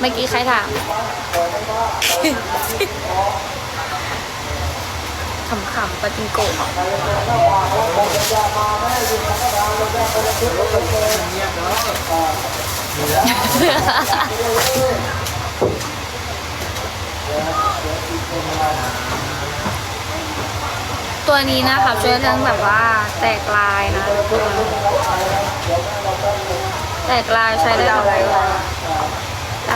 เมื่อกี้ใครถามขำๆปาจิงโกะตัวนี้นะคะช่วยเรื่องแบบว่าแตกลายนะ แตกลายใช้ได้ทั้งตัว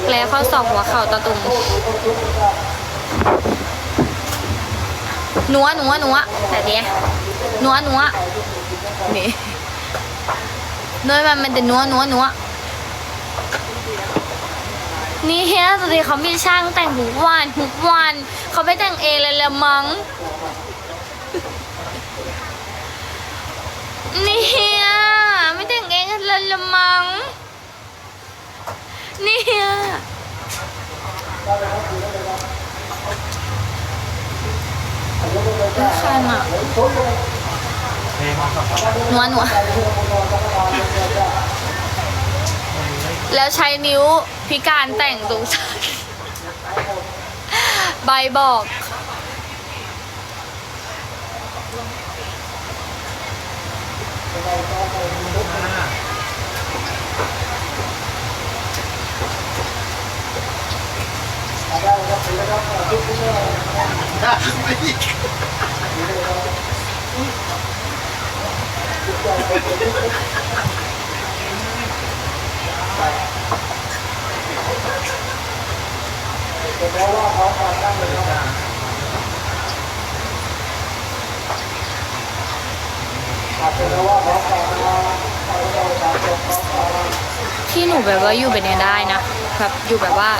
รักแร้ข้อศอกหัวเข่าตะตุ่มนัวนัวนัวแต่เนี้ยนัวนัวนี่เนยมันมันจะนัวนัวนัวนี่เฮียสวัสดีเขามีช่างแต่งทุกวันทุกวันเขาไม่แต่งเองเลยละมั้งนี่เฮียไม่แต่งเองเลยละมังนี่ เฮียคันอะนัวนัวแล้วใช้นิ้วพิการแต่งตรง ซ้ายใบบอก ที่หนูแบบว่าอยู่แบบนี้ได้นะแบบอยู่แบบว่า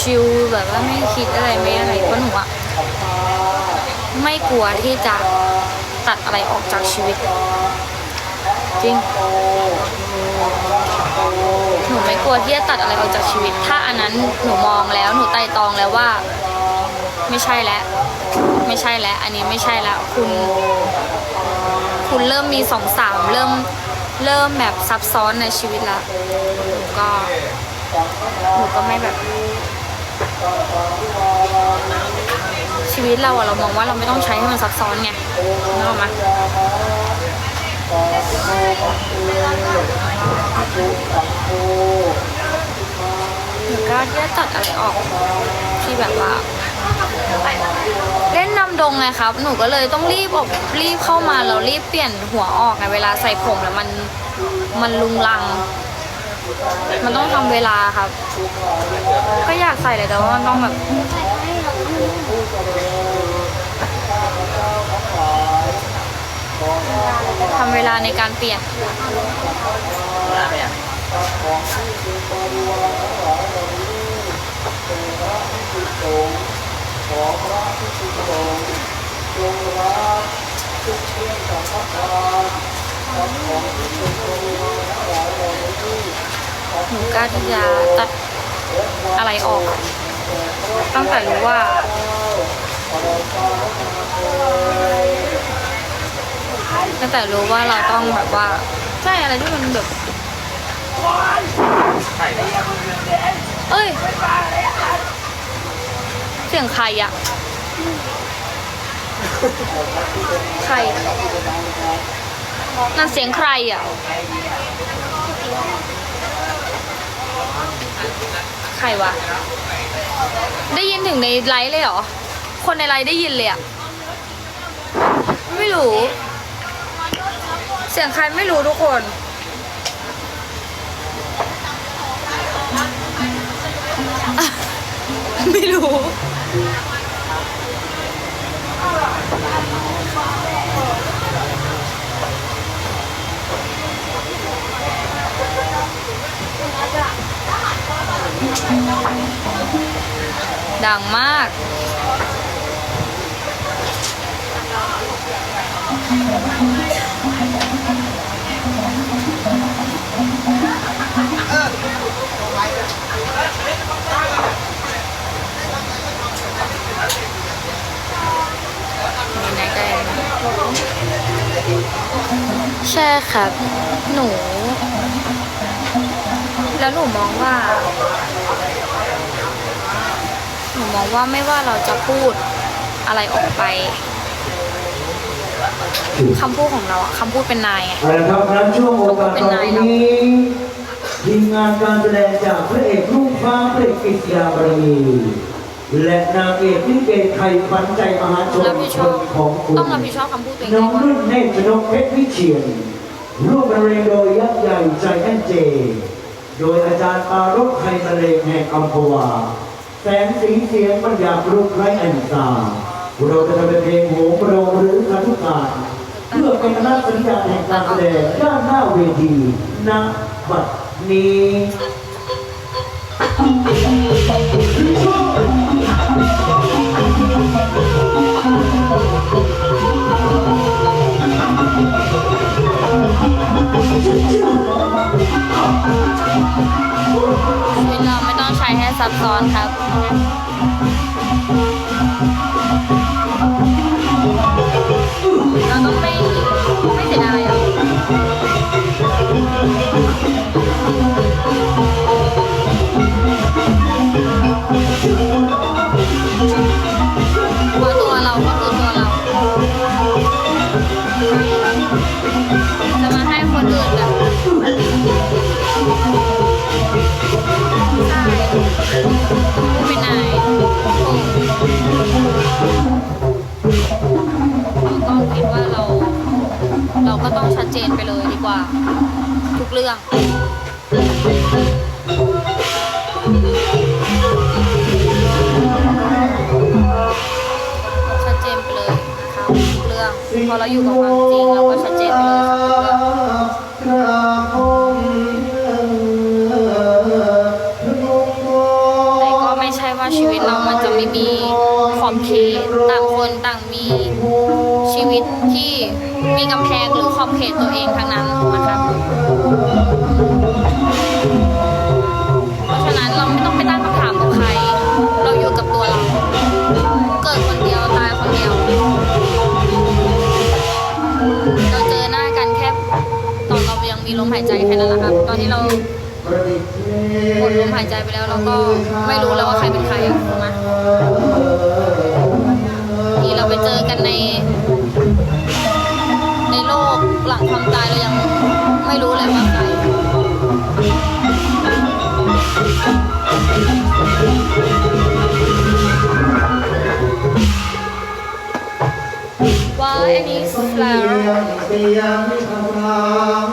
ชิวๆแบบว่าไม่คิดอะไรไม่อะไรเพราะหนูอะไม่กลัวที่จะตัดอะไรออกจากชีวิต จริงหนูไม่กลัวที่จะตัดอะไรออกจากชีวิต ถ้าอันนั้นหนูมองแล้วหนูไต่ตองแล้วว่า ไม่ใช่แล้วไม่ใช่แล้ว อันนี้ไม่ใช่แล้วคุณ คุณเริ่มมีสองสามเริ่ม เริ่มแบบซับซ้อนในชีวิตแล้วหนูก็หนูก็ไม่แบบ ชีวิตเราอะเรามองว่าเราไม่ต้องใช้ให้มันซับซ้อนไงนึกออกไหมหนูกล้าที่จะตัดอะไรออกที่แบบว่า เล่นนำดงไงครับ หนูก็เลยต้องรีบออกรีบเข้ามาแล้วรีบเปลี่ยนหัวออกไงเวลาใส่ผมแล้วมันมันลุงลัง มันต้องทำเวลาครับ ก็อยากใส่เลยแต่ว่ามันต้องแบบทำเวลาในการเปลี่ยน หนูกล้าที่จะตัดอะไรออก ตั้งแต่รู้ว่าตั้งแต่รู้ว่าเราต้องแบบว่า ใช่อะไรที่มันแบบเอ้ย สียงใครอะใครนั่นเสียงใครอะใครวะ ได้ยินถึงในไลฟ์เลยเหรอ คนในไลฟ์ได้ยินเลยอะไม่รู้ เสียงใครไม่รู้ทุกคนไม่รู้ ดังมาก มีไหนกัน ใช่ครับ หนู แล้วหนูมองว่า หนูมองว่าไม่ว่าเราจะพูดอะไรออกไปคำพูดของเราอะคำพูดเป็นนายไงเอาละครับนั้นช่วงโอกาสต่อไปนี้ทีมงานการแสดงจากพระเอกลูกฟ้าพระเอกกิษยาบรมี และนางเอกที่เกตไทยฝันใจมหาชนรับผิดชคอบนของคุณต้องรับผิดชอบคำพูดตัวเองน้องด้วยรุ่นเนตรชนกเพชรวิเชียนร่วมบรรเลงโดยยักษ์ใหญ่ใจแอนเจ โดยอาจารย์ปารกไทยบรรเลงแห่งอัมพวา แสงสีเสียงบรรยากรูปไร้แอนซาเราจะทำเป็นเพลงโหมโรงหรือคาทุการเพื่อเป็นคณะสัญญาแห่งการแสดงด้านหน้าเวทีณบัดนี้ ซับซ้อนครับ เจนไปเลยดีกว่า ทุกเรื่องชัดเจนไปเลยนะคะทุกเรื่อง พอเราอยู่กับความจริงเราก็ชัดเจนไปเลยค่ะ ชีวิตที่มีกำแพงหรือขอบเขตตัวเองทั้งนั้นนะคะเพราะฉะนั้นเราไม่ต้องไปตั้งคำถามกับใคร เราอยู่กับตัวเรา เกิดคนเดียวตายคนเดียว เราเจอหน้ากันแค่ตอนเรายังมีลมหายใจแค่นั้นแหละครับ ตอนที่เราหมดลมหายใจไปแล้วเราก็ไม่รู้แล้วว่าใครเป็นใครอะ งความตายเรายังไม่รู้เลยว่าใครว่าอันนี้ flower รั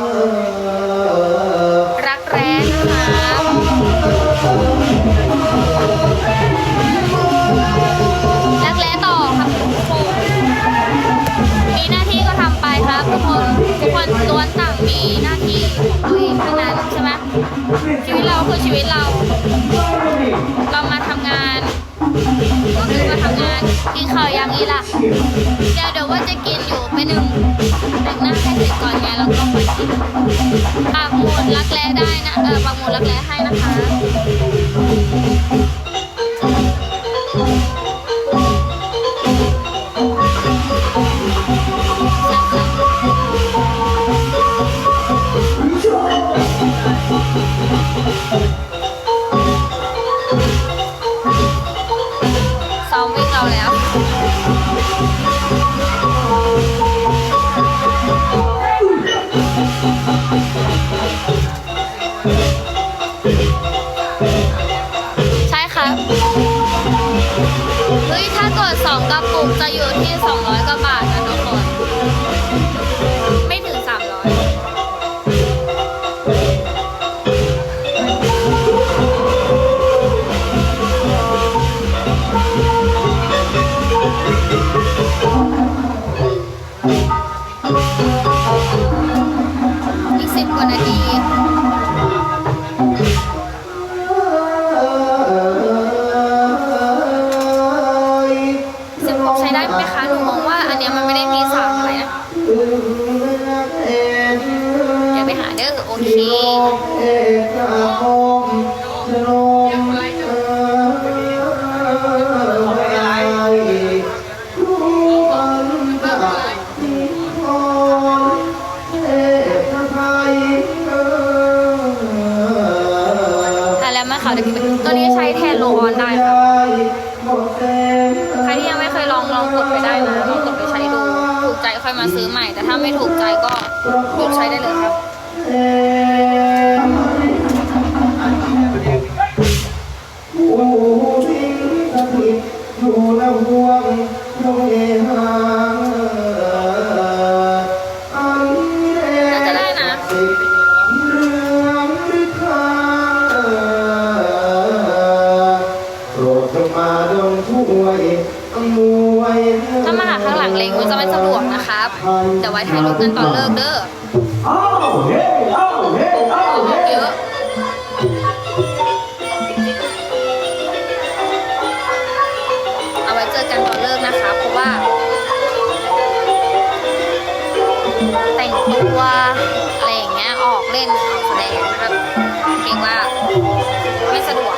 ข่าวยังอีล่ะ เดี๋ยวเดี๋ยวว่าจะกินอยู่ไปหนึ่งแต่งหน้าให้เสร็จก่อนไงแล้วก็ไปกินปากหมุดรักแร้ได้นะ เออปากหมุดรักแร้ให้นะคะ ใช่ครับ เฮ้ย ถ้ากดสองกระปุกจะอยู่ที่สอง ทิโลเอกามมชนมเอ่ยทุปันตะทิพรเอกไทยเอ่ย อะอันี้ใช้แทนโลอคใครที่ยังไม่เคยลองลองกดไปได้นะลองกดไปใช้ดู ถูกใจค่อยมาซื้อใหม่ แต่ถ้าไม่ถูกใจก็หยุดใช้ได้เลยครับ ถ้ามาหาข้างหลังเลงก็จะไม่สะดวกนะครับ เดี๋ยไว้ถ่ายรูปกันตอนเลิกเด้อ เล่นแสดงนะครับเพีงว่าไม่สะดวก